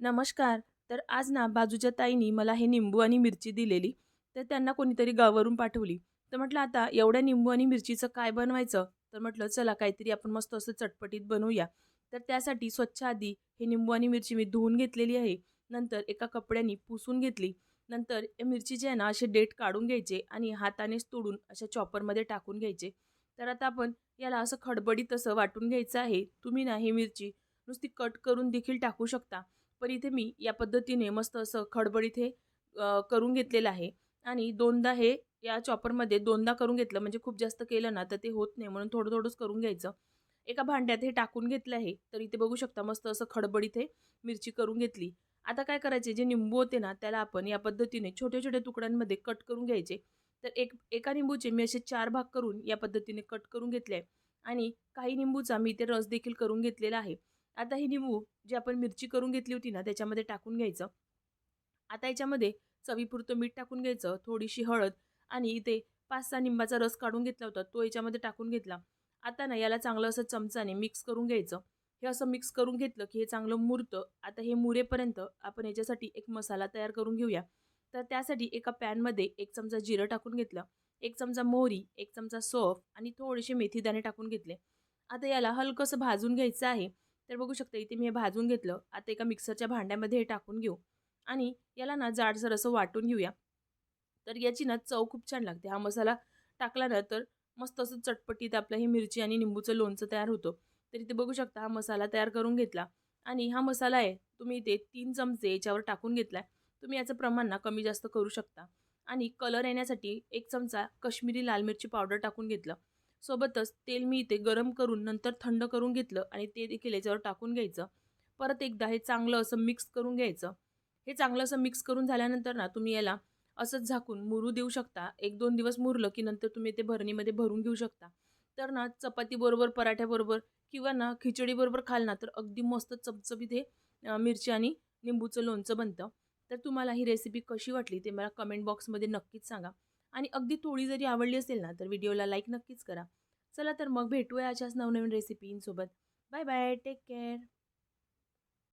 नमस्कार. तर आज ना बाजूच्या ताईनी मला हे निंबू आणि मिरची दिलेली. तर त्यांना कोणीतरी गावावरून पाठवली. तर म्हटलं आता एवढ्या निंबू आणि मिरचीचं काय बनवायचं? तर म्हटलं चला काहीतरी आपण मस्त असं चटपटीत बनवूया. तर त्यासाठी स्वच्छ आधी हे निंबू आणि मिरची मी धुवून घेतलेली आहे. नंतर एका कपड्याने पुसून घेतली. नंतर या मिरचीचे आहे ना असे डेट काढून घ्यायचे आणि हातानेच तोडून अशा चॉपरमध्ये टाकून घ्यायचे. तर आता आपण याला असं खडबडीत असं वाटून घ्यायचं आहे. तुम्ही ना ही मिरची नुसती कट करून देखील टाकू शकता. पण इथे मी या पद्धतीने मस्त असं खडबडीत हे करून घेतलेलं आहे. आणि दोनदा हे या चॉपरमध्ये दोनदा करून घेतलं म्हणजे खूप जास्त केलं ना तर ते होत नाही म्हणून थोडं थोडंच करून घ्यायचं. एका भांड्यात हे टाकून घेतलं आहे तर इथे बघू शकता मस्त असं खडबडीत हे मिरची करून घेतली. आता काय करायचे जे निंबू होते ना त्याला आपण या पद्धतीने छोट्या छोट्या तुकड्यांमध्ये कट करून घ्यायचे. तर एक एका निंबूचे मी असे चार भाग करून या पद्धतीने कट करून घेतले आहे. आणि काही निंबूचा मी इथे रस देखील करून घेतलेला आहे. आता ही निंबू जी आपण मिरची करून घेतली होती ना त्याच्यामध्ये टाकून घ्यायचं. आता याच्यामध्ये चवीपुरतं मीठ टाकून घ्यायचं थोडीशी हळद आणि इथे पाच सहा निंबाचा रस काढून घेतला होता तो याच्यामध्ये टाकून घेतला. आता ना याला चांगलं असं चमचाने मिक्स करून घ्यायचं. हे असं मिक्स करून घेतलं की हे चांगलं मुरतं. आता हे मुरेपर्यंत आपण याच्यासाठी एक मसाला तयार करून घेऊया. तर त्यासाठी एका पॅनमध्ये एक चमचा जिरं टाकून घेतलं एक चमचा मोहरी एक चमचा सोफ आणि थोडेसे मेथीदाणे टाकून घेतले. आता याला हलकंसं भाजून घ्यायचं आहे. तर बघू शकता इथे मी हे भाजून घेतलं. आता एका मिक्सरच्या भांड्यामध्ये हे टाकून घेऊ. आणि याला ना जाडसर असं वाटून घेऊया. तर याची ना चव खूप छान लागते. हा मसाला टाकला ना तर मस्त असं चटपटीत आपलं हे मिरची आणि निंबूचं लोणचं तयार होतं. तर इथे बघू शकता हा मसाला तयार करून घेतला. आणि हा मसाला आहे तुम्ही इथे तीन चमचे याच्यावर टाकून घेतला तुम्ही याचं प्रमाण ना कमी जास्त करू शकता. आणि कलर येण्यासाठी एक चमचा कश्मीरी लाल मिरची पावडर टाकून घेतलं. सोबतच तेल मी इथे गरम करून नंतर थंड करून घेतलं आणि ते देखील याच्यावर टाकून घ्यायचं. परत एकदा हे चांगलं असं मिक्स करून घ्यायचं. हे चांगलं असं मिक्स करून झाल्यानंतर ना तुम्ही याला असंच झाकून मुरू देऊ शकता. एक दोन दिवस मुरलं की नंतर तुम्ही ते भरणीमध्ये भरून घेऊ शकता. तर ना चपातीबरोबर पराठ्याबरोबर किंवा ना खिचडीबरोबर खाल ना तर अगदी मस्त चपचपी हे मिरची आणि निंबूचं लोणचं बनतं. तर तुम्हाला ही रेसिपी कशी वाटली ते मला कमेंट बॉक्समध्ये नक्कीच सांगा. आणि अगदी थोडी जरी आवडली असेल ना तर व्हिडिओला लाईक नक्कीच करा. चला तर मग भेटूया अशाच नवनवीन रेसिपींसोबत. Bye bye take care.